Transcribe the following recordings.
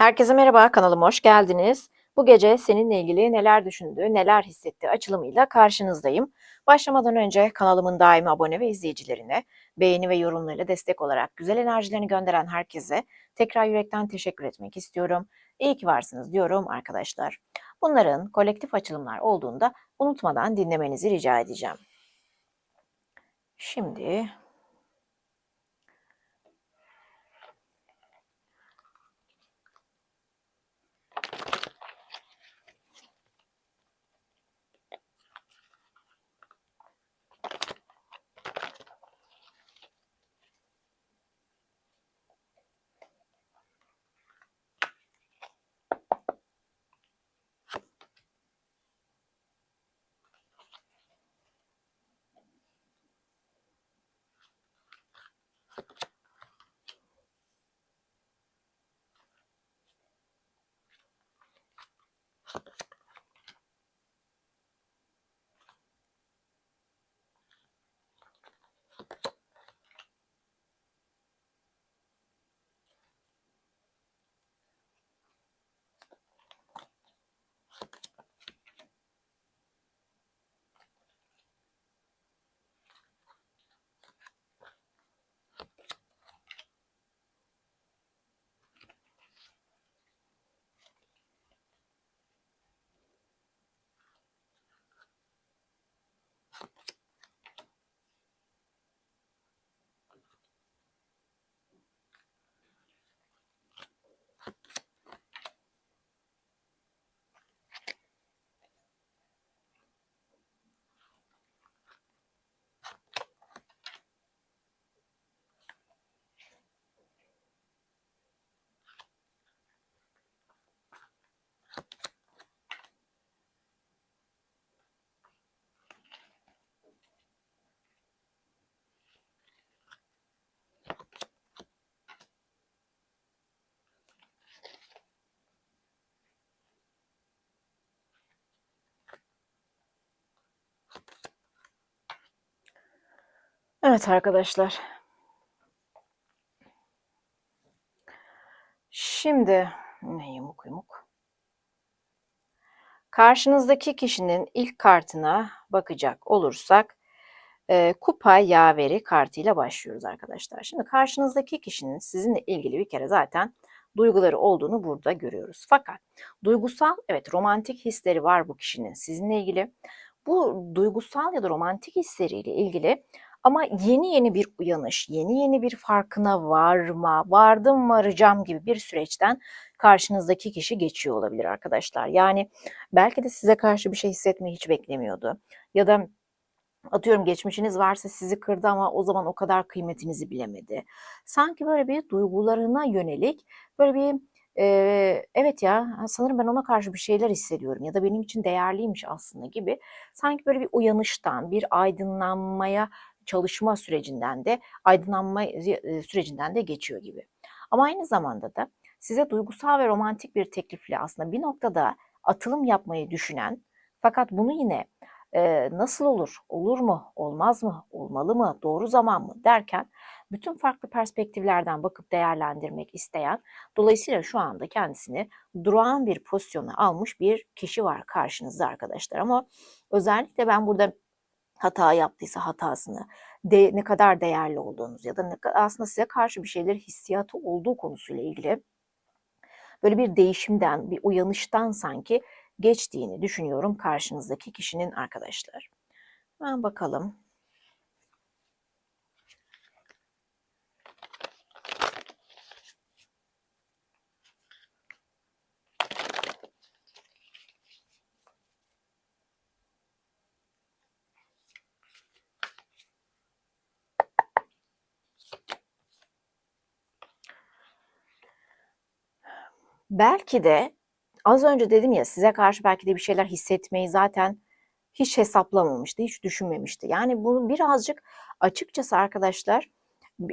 Herkese merhaba, kanalıma hoş geldiniz. Bu gece seninle ilgili neler düşündüğü, neler hissettiği açılımıyla karşınızdayım. Başlamadan önce kanalımın daimi abone ve izleyicilerine, beğeni ve yorumlarıyla destek olarak güzel enerjilerini gönderen herkese tekrar yürekten teşekkür etmek istiyorum. İyi ki varsınız diyorum arkadaşlar. Bunların kolektif açılımlar olduğunda unutmadan dinlemenizi rica edeceğim. Şimdi Evet arkadaşlar. Şimdi ne yumuk yumuk. Karşınızdaki kişinin ilk kartına bakacak olursak e, kupa yaveri kartıyla başlıyoruz arkadaşlar. Şimdi karşınızdaki kişinin sizinle ilgili bir kere zaten duyguları olduğunu burada görüyoruz. Fakat duygusal evet romantik hisleri var bu kişinin sizinle ilgili. Bu duygusal ya da romantik hisleriyle ilgili ama yeni yeni bir uyanış, yeni yeni bir farkına varma, vardım varacağım gibi bir süreçten karşınızdaki kişi geçiyor olabilir arkadaşlar. Yani belki de size karşı bir şey hissetmeyi hiç beklemiyordu. Ya da atıyorum geçmişiniz varsa sizi kırdı ama o zaman o kadar kıymetinizi bilemedi. Sanki böyle bir duygularına yönelik böyle bir e, evet ya sanırım ben ona karşı bir şeyler hissediyorum ya da benim için değerliymiş aslında gibi sanki böyle bir uyanıştan, bir aydınlanmaya çalışma sürecinden de aydınlanma sürecinden de geçiyor gibi. Ama aynı zamanda da size duygusal ve romantik bir teklifle aslında bir noktada atılım yapmayı düşünen fakat bunu yine e, nasıl olur, olur mu, olmaz mı, olmalı mı, doğru zaman mı derken bütün farklı perspektiflerden bakıp değerlendirmek isteyen, dolayısıyla şu anda kendisini durağan bir pozisyona almış bir kişi var karşınızda arkadaşlar. Ama özellikle ben burada hata yaptıysa hatasını, de, ne kadar değerli olduğunuz ya da ne, aslında size karşı bir şeyler hissiyatı olduğu konusuyla ilgili böyle bir değişimden, bir uyanıştan sanki geçtiğini düşünüyorum karşınızdaki kişinin arkadaşlar. Hemen bakalım. Belki de az önce dedim ya size karşı belki de bir şeyler hissetmeyi zaten hiç hesaplamamıştı, hiç düşünmemişti. Yani bunu birazcık açıkçası arkadaşlar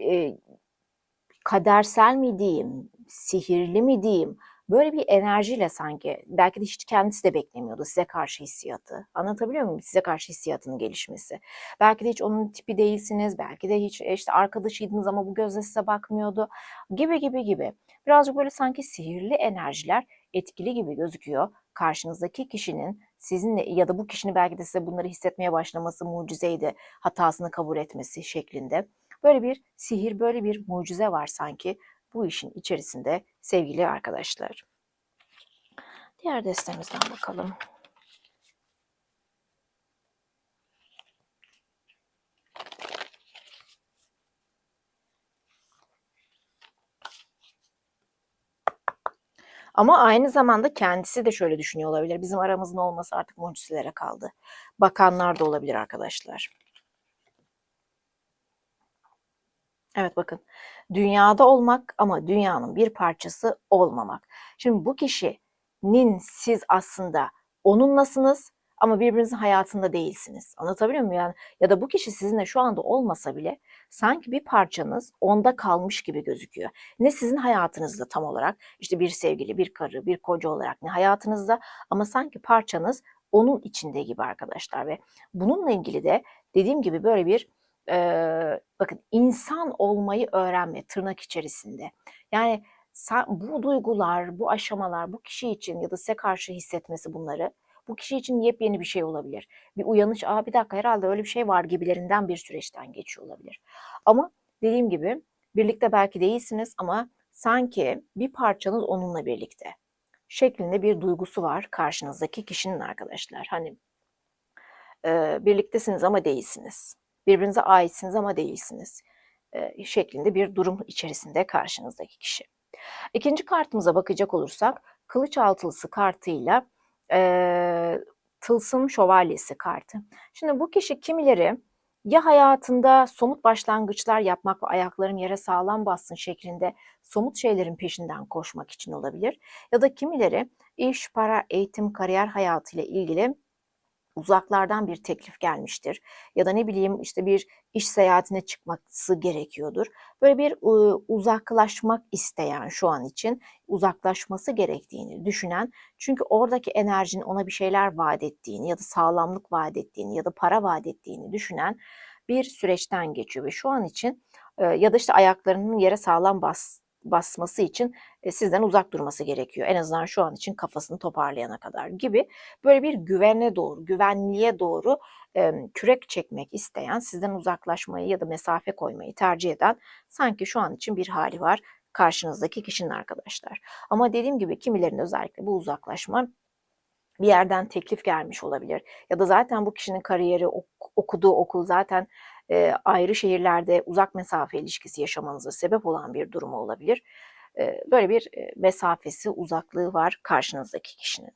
e, kadersel mi diyeyim, sihirli mi diyeyim, Böyle bir enerjiyle sanki belki de hiç kendisi de beklemiyordu size karşı hissiyatı. Anlatabiliyor muyum? Size karşı hissiyatının gelişmesi. Belki de hiç onun tipi değilsiniz. Belki de hiç e, işte arkadaşıydınız ama bu gözle size bakmıyordu. Gibi gibi gibi. Birazcık böyle sanki sihirli enerjiler etkili gibi gözüküyor. Karşınızdaki kişinin sizinle ya da bu kişinin belki de size bunları hissetmeye başlaması mucizeydi. Hatasını kabul etmesi şeklinde. Böyle bir sihir, böyle bir mucize var sanki bu işin içerisinde sevgili arkadaşlar. Diğer destemizden bakalım. Ama aynı zamanda kendisi de şöyle düşünüyor olabilir. Bizim aramızın olması artık mucizelere kaldı. Bakanlar da olabilir arkadaşlar. Evet bakın. Dünyada olmak ama dünyanın bir parçası olmamak. Şimdi bu kişinin siz aslında onunlasınız ama birbirinizin hayatında değilsiniz. Anlatabiliyor muyum? Yani ya da bu kişi sizinle şu anda olmasa bile sanki bir parçanız onda kalmış gibi gözüküyor. Ne sizin hayatınızda tam olarak işte bir sevgili, bir karı, bir koca olarak ne hayatınızda ama sanki parçanız onun içinde gibi arkadaşlar ve bununla ilgili de dediğim gibi böyle bir e, bakın insan olmayı öğrenme tırnak içerisinde. Yani bu duygular, bu aşamalar bu kişi için ya da size karşı hissetmesi bunları bu kişi için yepyeni bir şey olabilir. Bir uyanış, aa bir dakika herhalde öyle bir şey var gibilerinden bir süreçten geçiyor olabilir. Ama dediğim gibi birlikte belki değilsiniz ama sanki bir parçanız onunla birlikte şeklinde bir duygusu var karşınızdaki kişinin arkadaşlar. Hani e, birliktesiniz ama değilsiniz. Birbirinize aitsiniz ama değilsiniz. Şeklinde bir durum içerisinde karşınızdaki kişi. İkinci kartımıza bakacak olursak kılıç altılısı kartıyla e, tılsım şövalyesi kartı. Şimdi bu kişi kimileri ya hayatında somut başlangıçlar yapmak ve ayakların yere sağlam bassın şeklinde somut şeylerin peşinden koşmak için olabilir. Ya da kimileri iş, para, eğitim, kariyer hayatıyla ilgili uzaklardan bir teklif gelmiştir. Ya da ne bileyim işte bir iş seyahatine çıkması gerekiyordur. Böyle bir uzaklaşmak isteyen şu an için uzaklaşması gerektiğini düşünen çünkü oradaki enerjinin ona bir şeyler vaat ettiğini ya da sağlamlık vaat ettiğini ya da para vaat ettiğini düşünen bir süreçten geçiyor ve şu an için ya da işte ayaklarının yere sağlam bas, basması için e, sizden uzak durması gerekiyor. En azından şu an için kafasını toparlayana kadar gibi böyle bir güvene doğru, güvenliğe doğru e, kürek çekmek isteyen, sizden uzaklaşmayı ya da mesafe koymayı tercih eden sanki şu an için bir hali var karşınızdaki kişinin arkadaşlar. Ama dediğim gibi kimilerin özellikle bu uzaklaşma bir yerden teklif gelmiş olabilir. Ya da zaten bu kişinin kariyeri, okuduğu okul zaten e, ayrı şehirlerde uzak mesafe ilişkisi yaşamanıza sebep olan bir durumu olabilir. E, böyle bir mesafesi, uzaklığı var karşınızdaki kişinin.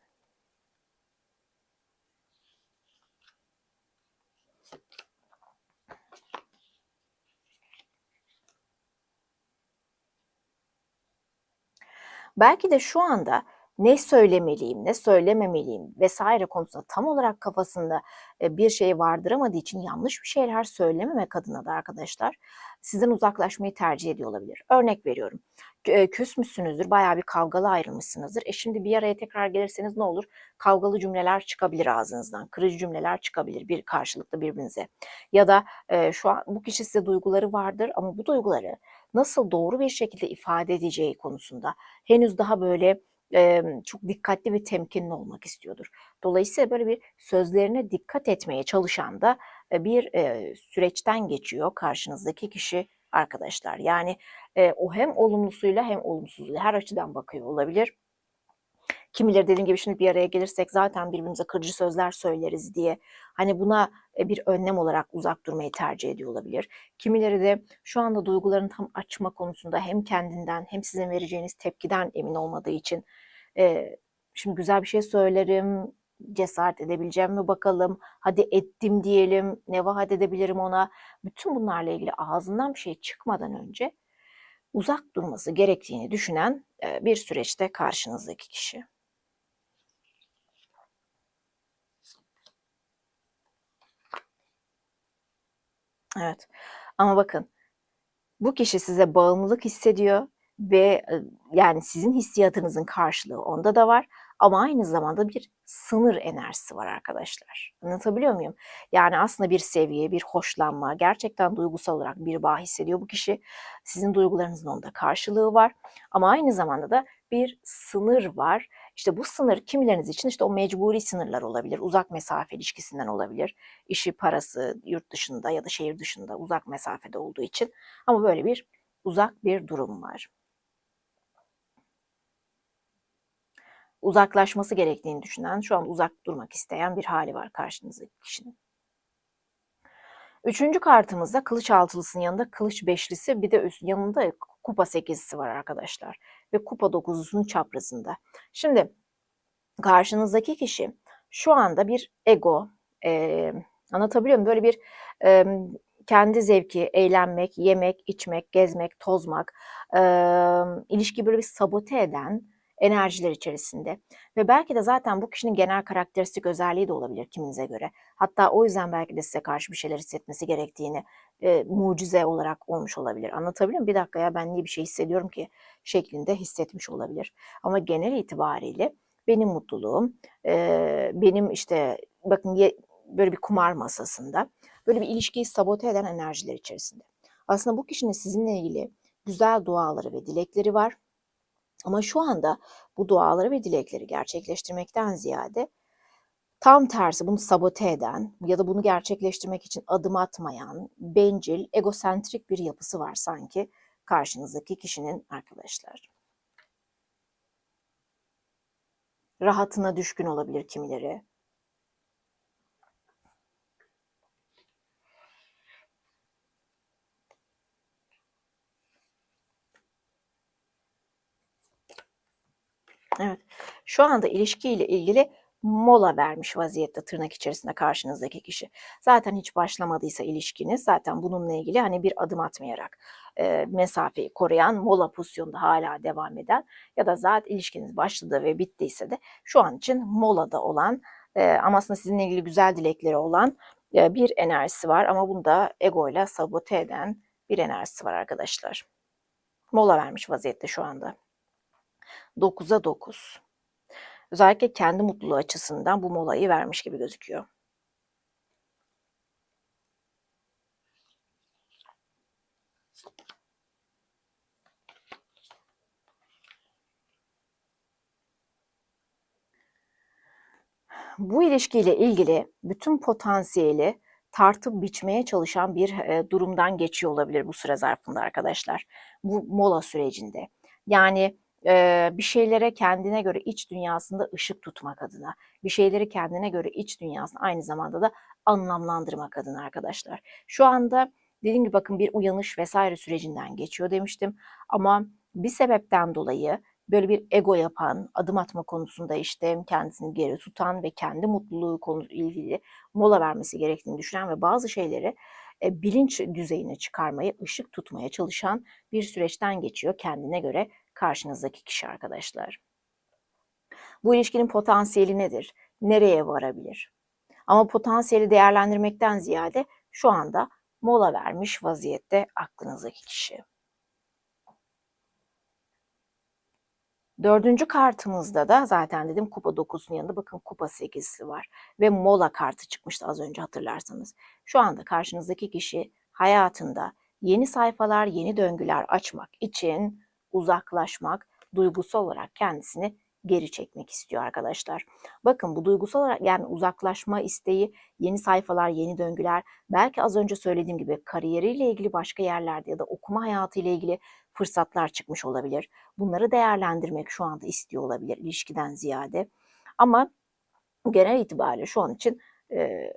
Belki de şu anda ne söylemeliyim, ne söylememeliyim vesaire konusunda tam olarak kafasında e, bir şey vardıramadığı için yanlış bir şeyler söylememek adına da arkadaşlar sizden uzaklaşmayı tercih ediyor olabilir. Örnek veriyorum. E, küsmüşsünüzdür, bayağı bir kavgalı ayrılmışsınızdır. E şimdi bir araya tekrar gelirseniz ne olur? Kavgalı cümleler çıkabilir ağzınızdan, kırıcı cümleler çıkabilir bir karşılıklı birbirinize. Ya da e, şu an bu kişi size duyguları vardır ama bu duyguları nasıl doğru bir şekilde ifade edeceği konusunda henüz daha böyle çok dikkatli ve temkinli olmak istiyordur. Dolayısıyla böyle bir sözlerine dikkat etmeye çalışan da bir süreçten geçiyor karşınızdaki kişi arkadaşlar. Yani o hem olumlusuyla hem olumsuzuyla her açıdan bakıyor olabilir. Kimileri dediğim gibi şimdi bir araya gelirsek zaten birbirimize kırıcı sözler söyleriz diye hani buna bir önlem olarak uzak durmayı tercih ediyor olabilir. Kimileri de şu anda duygularını tam açma konusunda hem kendinden hem sizin vereceğiniz tepkiden emin olmadığı için e, şimdi güzel bir şey söylerim, cesaret edebileceğim mi bakalım, hadi ettim diyelim, ne vaat edebilirim ona. Bütün bunlarla ilgili ağzından bir şey çıkmadan önce uzak durması gerektiğini düşünen bir süreçte karşınızdaki kişi. Evet. Ama bakın bu kişi size bağımlılık hissediyor ve yani sizin hissiyatınızın karşılığı onda da var ama aynı zamanda bir sınır enerjisi var arkadaşlar. Anlatabiliyor muyum? Yani aslında bir seviye, bir hoşlanma, gerçekten duygusal olarak bir bağ hissediyor bu kişi. Sizin duygularınızın onda karşılığı var ama aynı zamanda da bir sınır var. İşte bu sınır kimileriniz için işte o mecburi sınırlar olabilir. Uzak mesafe ilişkisinden olabilir. İşi, parası yurt dışında ya da şehir dışında uzak mesafede olduğu için. Ama böyle bir uzak bir durum var. Uzaklaşması gerektiğini düşünen, şu an uzak durmak isteyen bir hali var karşınızdaki kişinin. Üçüncü kartımızda kılıç altılısının yanında kılıç beşlisi bir de üst, yanında kupa sekizisi var arkadaşlar. Ve kupa dokuzusunun çaprazında. Şimdi karşınızdaki kişi şu anda bir ego, e, anlatabiliyor muyum? Böyle bir e, kendi zevki, eğlenmek, yemek, içmek, gezmek, tozmak, e, ilişki böyle bir sabote eden enerjiler içerisinde. Ve belki de zaten bu kişinin genel karakteristik özelliği de olabilir kiminize göre. Hatta o yüzden belki de size karşı bir şeyler hissetmesi gerektiğini e, mucize olarak olmuş olabilir. Anlatabiliyor muyum? Bir dakika ya ben niye bir şey hissediyorum ki şeklinde hissetmiş olabilir. Ama genel itibariyle benim mutluluğum, e, benim işte bakın ye, böyle bir kumar masasında böyle bir ilişkiyi sabote eden enerjiler içerisinde. Aslında bu kişinin sizinle ilgili güzel duaları ve dilekleri var. Ama şu anda bu duaları ve dilekleri gerçekleştirmekten ziyade tam tersi bunu sabote eden ya da bunu gerçekleştirmek için adım atmayan, bencil, egosentrik bir yapısı var sanki karşınızdaki kişinin arkadaşlar. Rahatına düşkün olabilir kimileri. Evet. Şu anda ilişkiyle ilgili mola vermiş vaziyette tırnak içerisinde karşınızdaki kişi. Zaten hiç başlamadıysa ilişkiniz zaten bununla ilgili hani bir adım atmayarak e, mesafeyi koruyan mola pozisyonda hala devam eden ya da zaten ilişkiniz başladı ve bittiyse de şu an için molada olan e, ama aslında sizinle ilgili güzel dilekleri olan e, bir enerjisi var ama bunu da egoyla sabote eden bir enerjisi var arkadaşlar. Mola vermiş vaziyette şu anda. 9'a 9. Özellikle kendi mutluluğu açısından bu molayı vermiş gibi gözüküyor. Bu ilişkiyle ilgili bütün potansiyeli tartıp biçmeye çalışan bir e, durumdan geçiyor olabilir bu süre zarfında arkadaşlar. Bu mola sürecinde. Yani bir şeylere kendine göre iç dünyasında ışık tutmak adına, bir şeyleri kendine göre iç dünyasında aynı zamanda da anlamlandırmak adına arkadaşlar. Şu anda dediğim gibi bakın bir uyanış vesaire sürecinden geçiyor demiştim ama bir sebepten dolayı böyle bir ego yapan, adım atma konusunda işte kendisini geri tutan ve kendi mutluluğu konu ilgili mola vermesi gerektiğini düşünen ve bazı şeyleri e, bilinç düzeyine çıkarmaya, ışık tutmaya çalışan bir süreçten geçiyor kendine göre karşınızdaki kişi arkadaşlar. Bu ilişkinin potansiyeli nedir? Nereye varabilir? Ama potansiyeli değerlendirmekten ziyade şu anda mola vermiş vaziyette aklınızdaki kişi. Dördüncü kartımızda da zaten dedim kupa 9'un yanında bakın kupa 8'si var. Ve mola kartı çıkmıştı az önce hatırlarsanız. Şu anda karşınızdaki kişi hayatında yeni sayfalar, yeni döngüler açmak için uzaklaşmak, duygusal olarak kendisini geri çekmek istiyor arkadaşlar. Bakın bu duygusal olarak yani uzaklaşma isteği, yeni sayfalar, yeni döngüler, belki az önce söylediğim gibi kariyeriyle ilgili başka yerlerde ya da okuma hayatıyla ilgili fırsatlar çıkmış olabilir. Bunları değerlendirmek şu anda istiyor olabilir ilişkiden ziyade. Ama genel itibariyle şu an için e,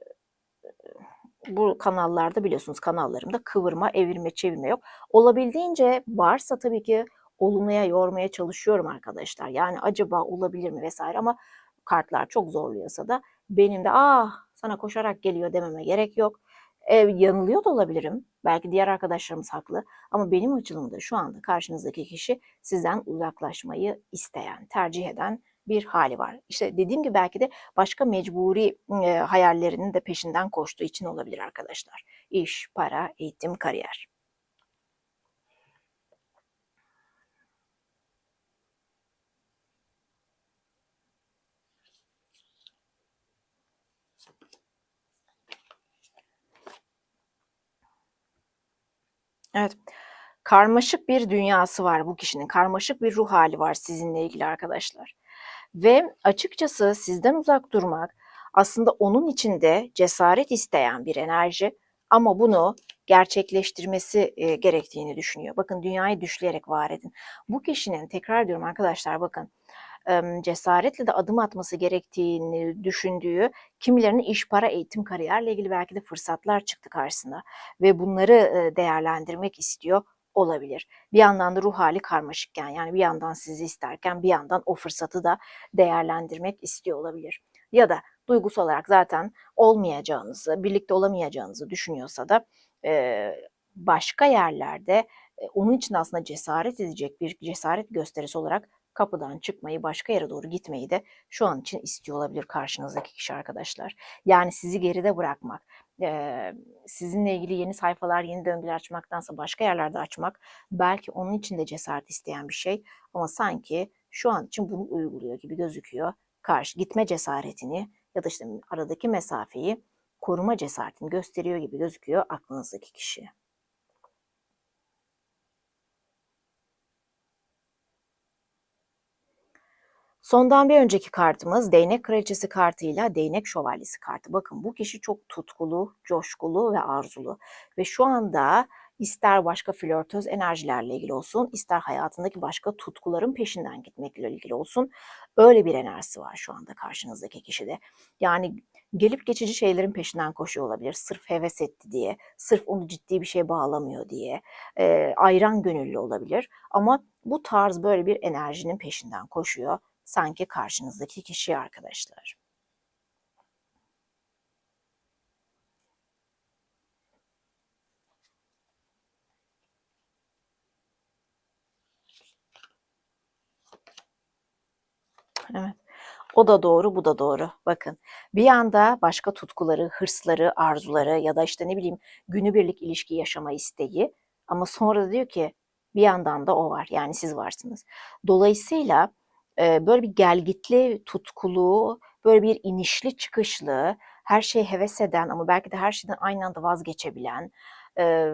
bu kanallarda biliyorsunuz kanallarımda kıvırma, evirme, çevirme yok. Olabildiğince varsa tabii ki olumluya yormaya çalışıyorum arkadaşlar. Yani acaba olabilir mi vesaire ama kartlar çok zorluyorsa da benim de ah sana koşarak geliyor dememe gerek yok. E, yanılıyor da olabilirim. Belki diğer arkadaşlarımız haklı. Ama benim açılımda şu anda karşınızdaki kişi sizden uzaklaşmayı isteyen, tercih eden bir hali var. İşte dediğim gibi belki de başka mecburi e, hayallerinin de peşinden koştuğu için olabilir arkadaşlar. İş, para, eğitim, kariyer. Evet. Karmaşık bir dünyası var bu kişinin. Karmaşık bir ruh hali var sizinle ilgili arkadaşlar. Ve açıkçası sizden uzak durmak aslında onun içinde cesaret isteyen bir enerji ama bunu gerçekleştirmesi e, gerektiğini düşünüyor. Bakın dünyayı düşleyerek var edin. Bu kişinin tekrar diyorum arkadaşlar bakın cesaretle de adım atması gerektiğini düşündüğü kimilerinin iş, para, eğitim, kariyerle ilgili belki de fırsatlar çıktı karşısına ve bunları değerlendirmek istiyor olabilir. Bir yandan da ruh hali karmaşıkken yani bir yandan sizi isterken bir yandan o fırsatı da değerlendirmek istiyor olabilir. Ya da duygusal olarak zaten olmayacağınızı, birlikte olamayacağınızı düşünüyorsa da başka yerlerde onun için aslında cesaret edecek bir cesaret gösterisi olarak kapıdan çıkmayı, başka yere doğru gitmeyi de şu an için istiyor olabilir karşınızdaki kişi arkadaşlar. Yani sizi geride bırakmak, sizinle ilgili yeni sayfalar, yeni döngüler açmaktansa başka yerlerde açmak belki onun için de cesaret isteyen bir şey ama sanki şu an için bunu uyguluyor gibi gözüküyor. Karşı gitme cesaretini ya da işte aradaki mesafeyi koruma cesaretini gösteriyor gibi gözüküyor aklınızdaki kişi. Sondan bir önceki kartımız değnek kraliçesi kartıyla değnek şövalyesi kartı. Bakın bu kişi çok tutkulu, coşkulu ve arzulu. Ve şu anda ister başka flörtöz enerjilerle ilgili olsun, ister hayatındaki başka tutkuların peşinden gitmekle ilgili olsun. Öyle bir enerjisi var şu anda karşınızdaki kişide. Yani gelip geçici şeylerin peşinden koşuyor olabilir. Sırf heves etti diye, sırf onu ciddi bir şeye bağlamıyor diye. E, ayran gönüllü olabilir. Ama bu tarz böyle bir enerjinin peşinden koşuyor sanki karşınızdaki kişi arkadaşlar. Evet. O da doğru, bu da doğru. Bakın bir yanda başka tutkuları, hırsları, arzuları ya da işte ne bileyim günübirlik ilişki yaşama isteği ama sonra diyor ki bir yandan da o var. Yani siz varsınız. Dolayısıyla böyle bir gelgitli, tutkulu, böyle bir inişli çıkışlı, her şeye heves eden ama belki de her şeyden aynı anda vazgeçebilen,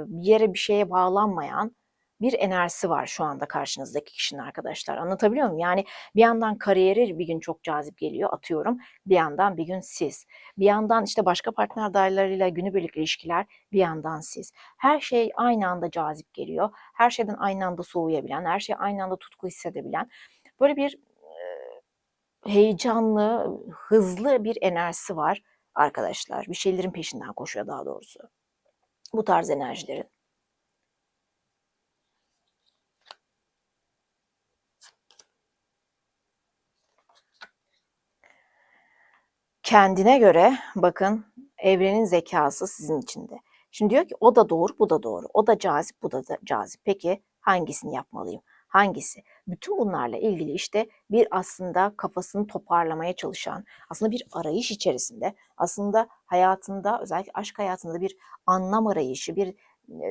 bir yere bir şeye bağlanmayan bir enerjisi var şu anda karşınızdaki kişinin arkadaşlar. Anlatabiliyor muyum? Yani bir yandan kariyeri bir gün çok cazip geliyor atıyorum. Bir yandan bir gün siz. Bir yandan işte başka partner adaylarıyla günübirlik ilişkiler bir yandan siz. Her şey aynı anda cazip geliyor. Her şeyden aynı anda soğuyabilen, her şey aynı anda tutku hissedebilen. Böyle bir heyecanlı, hızlı bir enerjisi var arkadaşlar. Bir şeylerin peşinden koşuyor daha doğrusu. Bu tarz enerjilerin. Kendine göre bakın evrenin zekası sizin içinde. Şimdi diyor ki o da doğru, bu da doğru. O da cazip, bu da, da cazip. Peki hangisini yapmalıyım? Hangisi? Bütün bunlarla ilgili işte bir aslında kafasını toparlamaya çalışan, aslında bir arayış içerisinde, aslında hayatında özellikle aşk hayatında bir anlam arayışı, bir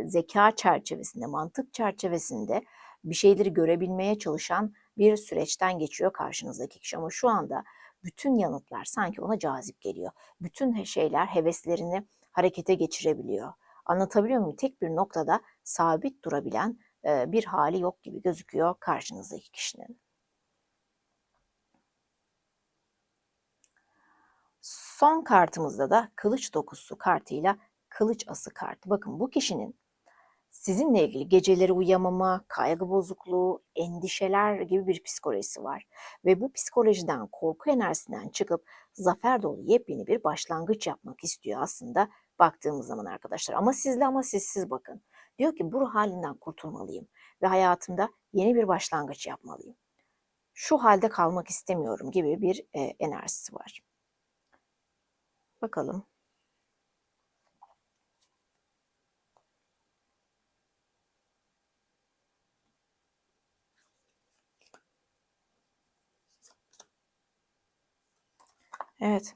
zeka çerçevesinde, mantık çerçevesinde bir şeyleri görebilmeye çalışan bir süreçten geçiyor karşınızdaki kişi. Ama şu anda bütün yanıtlar sanki ona cazip geliyor. Bütün şeyler heveslerini harekete geçirebiliyor. Anlatabiliyor muyum? Tek bir noktada sabit durabilen bir hali yok gibi gözüküyor karşınızdaki kişinin. Son kartımızda da kılıç dokusu kartıyla kılıç ası kartı. Bakın bu kişinin sizinle ilgili geceleri uyamama, kaygı bozukluğu, endişeler gibi bir psikolojisi var. Ve bu psikolojiden, korku enerjisinden çıkıp zafer dolu yepyeni bir başlangıç yapmak istiyor aslında baktığımız zaman arkadaşlar. Ama sizle ama sizsiz bakın. Diyor ki bu ruh halinden kurtulmalıyım ve hayatımda yeni bir başlangıç yapmalıyım. Şu halde kalmak istemiyorum gibi bir e, enerjisi var. Bakalım. Evet.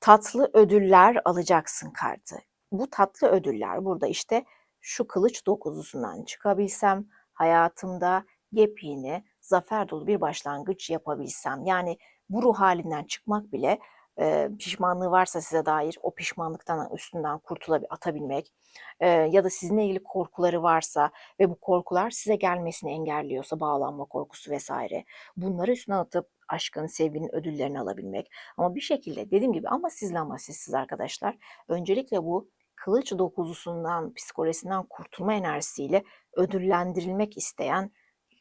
Tatlı ödüller alacaksın kartı. Bu tatlı ödüller burada işte şu kılıç dokuzusundan çıkabilsem, hayatımda yepyeni, zafer dolu bir başlangıç yapabilsem. Yani bu ruh halinden çıkmak bile e, pişmanlığı varsa size dair o pişmanlıktan üstünden kurtulabil atabilmek e, ya da sizinle ilgili korkuları varsa ve bu korkular size gelmesini engelliyorsa bağlanma korkusu vesaire bunları üstüne atıp aşkın, sevginin ödüllerini alabilmek. Ama bir şekilde dediğim gibi ama sizle ama sizsiz arkadaşlar. Öncelikle bu kılıç dokuzusundan, psikolojisinden kurtulma enerjisiyle ödüllendirilmek isteyen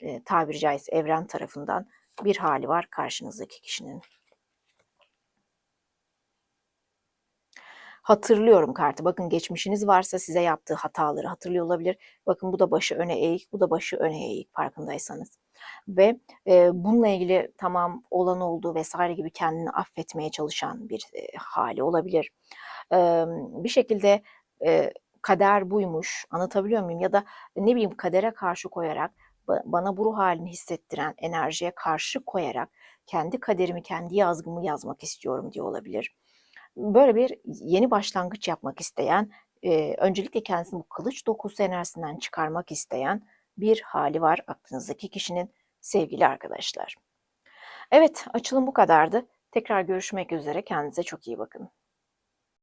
e, tabiri caizse evren tarafından bir hali var karşınızdaki kişinin. Hatırlıyorum kartı. Bakın geçmişiniz varsa size yaptığı hataları hatırlıyor olabilir. Bakın bu da başı öne eğik, bu da başı öne eğik farkındaysanız. Ve e, bununla ilgili tamam olan olduğu vesaire gibi kendini affetmeye çalışan bir e, hali olabilir. E, bir şekilde e, kader buymuş anlatabiliyor muyum? Ya da ne bileyim kadere karşı koyarak bana bu ruh halini hissettiren enerjiye karşı koyarak kendi kaderimi, kendi yazgımı yazmak istiyorum diye olabilir. Böyle bir yeni başlangıç yapmak isteyen, e, öncelikle kendisini bu kılıç dokusu enerjisinden çıkarmak isteyen bir hali var aklınızdaki kişinin sevgili arkadaşlar. Evet, açılım bu kadardı. Tekrar görüşmek üzere. Kendinize çok iyi bakın.